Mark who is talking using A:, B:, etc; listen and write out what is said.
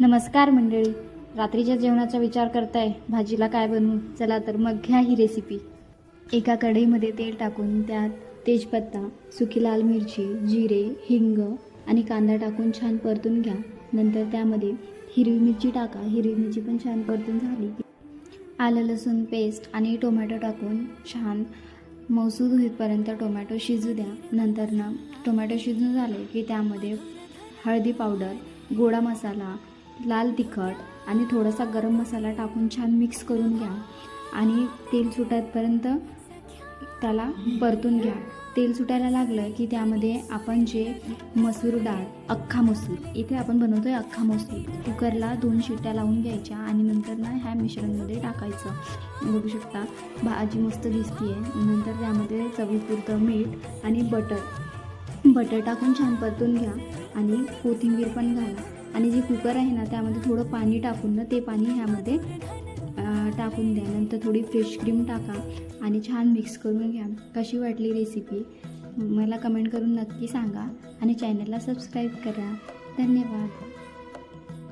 A: नमस्कार मंडळी. रात्रीच्या जेवणाचा विचार करताय. भाजीला काय बनवू? चला तर मग घ्या ही रेसिपी एका कढईमध्ये तेल टाकून त्यात तेजपत्ता सुकी लाल मिरची जिरे हिंग आणि कांदा टाकून छान परतून घ्या. नंतर त्यामध्ये हिरवी मिरची टाका. हिरवी मिरची पण छान परतून झाली. आलं लसूण पेस्ट आणि टोमॅटो टाकून छान मौसूद होईपर्यंत टोमॅटो शिजू द्या. नंतर ना टोमॅटो शिजून झाले की त्यामध्ये हळदी पावडर गोडा मसाला लाल तिखट आणि थोडासा गरम मसाला टाकून छान मिक्स करून घ्या. आणि तेल सुटायपर्यंत त्याला परतून घ्या. तेल सुटायला लागलं की त्यामध्ये आपण जे मसूर डाळ अख्खा मसूर इथे आपण बनवतो आहे अख्खा मसूर कुकरला दोन शिट्ट्या लावून घ्यायच्या आणि नंतर ना ह्या मिश्रणमध्ये टाकायचं. बघू शकता भाजी मस्त दिसतीये. नंतर त्यामध्ये चवीपुरतं मीठ आणि बटर. बटर टाकून छान परतून घ्या आणि कोथिंबीर पण घाला. आणि जे कुकर आहे ना त्यामध्ये थोडं पाणी टाकून ना ते पाणी ह्यामध्ये टाकून द्या. नंतर थोडी फ्रेश क्रीम टाका आणि छान मिक्स करून घ्या. कशी वाटली रेसिपी मला कमेंट करून नक्की सांगा आणि चॅनलला सबस्क्राईब करा. धन्यवाद.